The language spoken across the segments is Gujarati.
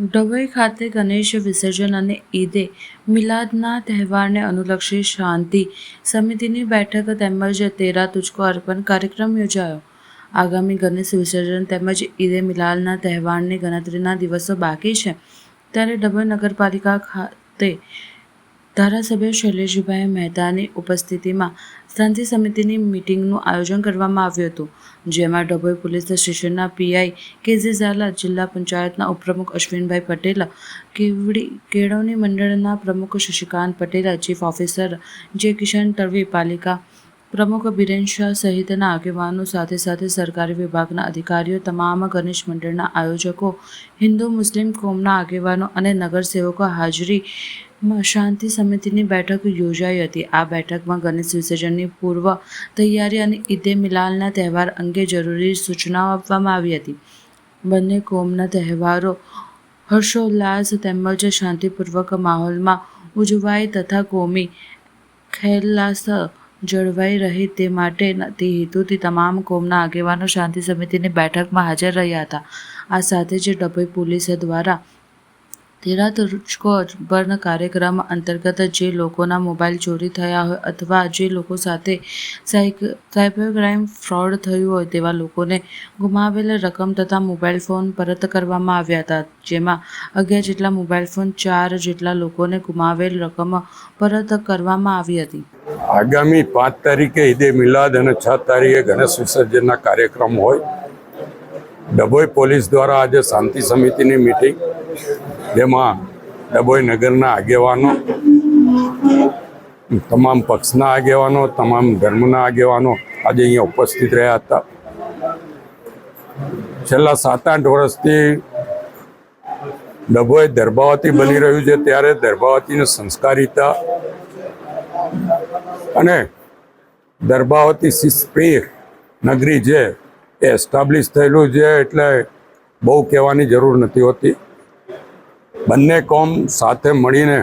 ડભોઈ ખાતે ગણેશ વિસર્જન અને ઈદે મિલાદના તહેવારને અનુલક્ષી શાંતિ સમિતિની બેઠક તેમજ તેરા તુચકો અર્પણ કાર્યક્રમ યોજાયો. આગામી ગણેશ વિસર્જન તેમજ ઈદે મિલાદના તહેવારની ગણતરીના દિવસો બાકી છે. ત્યારે ડભોઈ નગરપાલિકા ખાતે ધારાસભ્ય શૈલેષભાઈ મહેતાની ઉપસ્થિતિમાં શાંતિ સમિતિની મિટિંગનું આયોજન કરવામાં આવ્યું હતું, જેમાં ડભોઈ પોલીસ સ્ટેશનના પીઆઈ કેજે ઝાલા જિલ્લા પંચાયતના ઉપપ્રમુખ અશ્વિનભાઈ પટેલ, કેવડી કેળવણી મંડળના પ્રમુખ શશિકાંત પટેલ, ચીફ ઓફિસર જે કિશન તળવી પાલિકા પ્રમુખ બિરેન શાહ સહિતના આગેવાનો સાથે સાથે સરકારી વિભાગના અધિકારીઓ, તમામ ગણેશ મંડળના આયોજકો, હિન્દુ મુસ્લિમ કોમના આગેવાનો અને નગરસેવકો હાજરીમાં શાંતિ સમિતિની બેઠક યોજાઈ હતી. આ બેઠકમાં ગણેશ વિસર્જનની પૂર્વ તૈયારી અને ઈદે મિલાલના તહેવાર અંગે જરૂરી સૂચનાઓ આપવામાં આવી હતી. બંને કોમના તહેવારો હર્ષોલ્લાસ તેમજ શાંતિપૂર્વક માહોલમાં ઉજવાય તથા કોમી ખેલાસ જળવાઈ રહે તે માટે તે હેતુથી તમામ કોમના આગેવાનો શાંતિ સમિતિની બેઠકમાં હાજર રહ્યા હતા. આ સાથે જ ડભોઈ પોલીસ દ્વારા તુચકો અર્પણ કાર્યક્રમ અંતર્ગત જે લોકોના મોબાઈલ ચોરી થયા હોય અથવા જે લોકો સાથે સાયબર ક્રાઇમ ફ્રોડ થયું હોય તેવા લોકોને ગુમાવેલ રકમ તથા મોબાઈલ ફોન પરત કરવામાં આવ્યા હતા. જેમાં અગિયાર જેટલા મોબાઈલ ફોન, ચાર જેટલા લોકોને ગુમાવેલ રકમ પરત કરવામાં આવી હતી. આગામી પાંચ તારીખે ઈદે મિલાદ અને છ તારીખે ગણેશ વિસર્જનના કાર્યક્રમ હોય. ડભોઈ પોલીસ દ્વારા આજે શાંતિ સમિતિની મિટિંગ જેમાં ડભોઈ નગરના આગેવાનો, તમામ પક્ષના આગેવાનો, તમામ ધર્મના આગેવાનો આજે અહીંયા ઉપસ્થિત રહ્યા હતા. છેલ્લા સાત આઠ વર્ષથી ડભોઈ દર્ભાવતી બની રહ્યું છે. ત્યારે દર્ભાવતીની સંસ્કારિતા અને દર્ભાવતી સિસ્પ્રિય નગરી છે એ એસ્ટાબ્લિશ થયેલું છે એટલે બહુ કહેવાની જરૂર નથી હોતી. બંને કોમ સાથે મળીને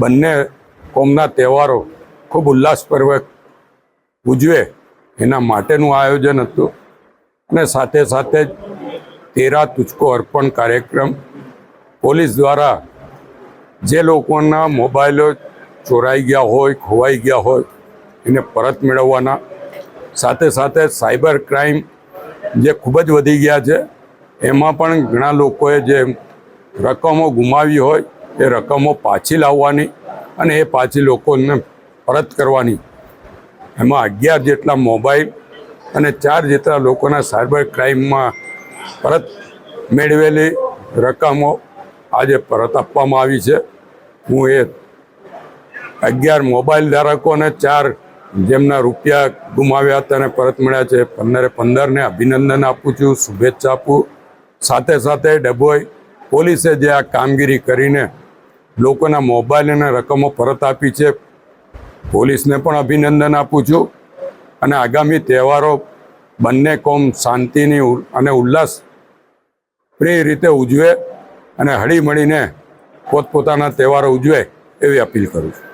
બંને કોમના તહેવારો ખૂબ ઉલ્લાસપૂર્વક ઉજવે એના માટેનું આયોજન હતું. અને સાથે સાથે જ તેરા તુચકો અર્પણ કાર્યક્રમ પોલીસ દ્વારા જે લોકોના મોબાઈલો ચોરાઈ ગયા હોય, ખોવાઈ ગયા હોય, એને પરત મેળવવાના. સાથે સાથે સાયબર ક્રાઇમ જે ખૂબ જ વધી ગયા છે, એમાં પણ ઘણા લોકોએ જે રકમો ગુમાવી હોય, એ રકમો પાછી લાવવાની અને એ પાછી લોકોને પરત કરવાની. એમાં અગિયાર જેટલા મોબાઈલ અને ચાર જેટલા લોકોના સાયબર ક્રાઇમમાં પરત મેળવેલી રકમો આજે પરત આપવામાં આવી છે. હું એ અગિયાર મોબાઈલ ધારકોને ચાર જેમના રૂપિયા ગુમાવ્યા હતા અને પરત મળ્યા છે, પંદરે પંદરને અભિનંદન આપું છું, શુભેચ્છા આપું. સાથે સાથે ડભોઈ પોલીસે જે આ કામગીરી કરીને લોકોના મોબાઈલ અને રકમો પરત આપી છે. પોલીસને પણ અભિનંદન આપું છું અને આગામી તહેવારો બંને કોમ શાંતિની અને ઉલ્લાસ પ્રિય રીતે ઉજવે અને હળીમળીને પોતપોતાના તહેવારો ઉજવે એવી અપીલ કરું છું.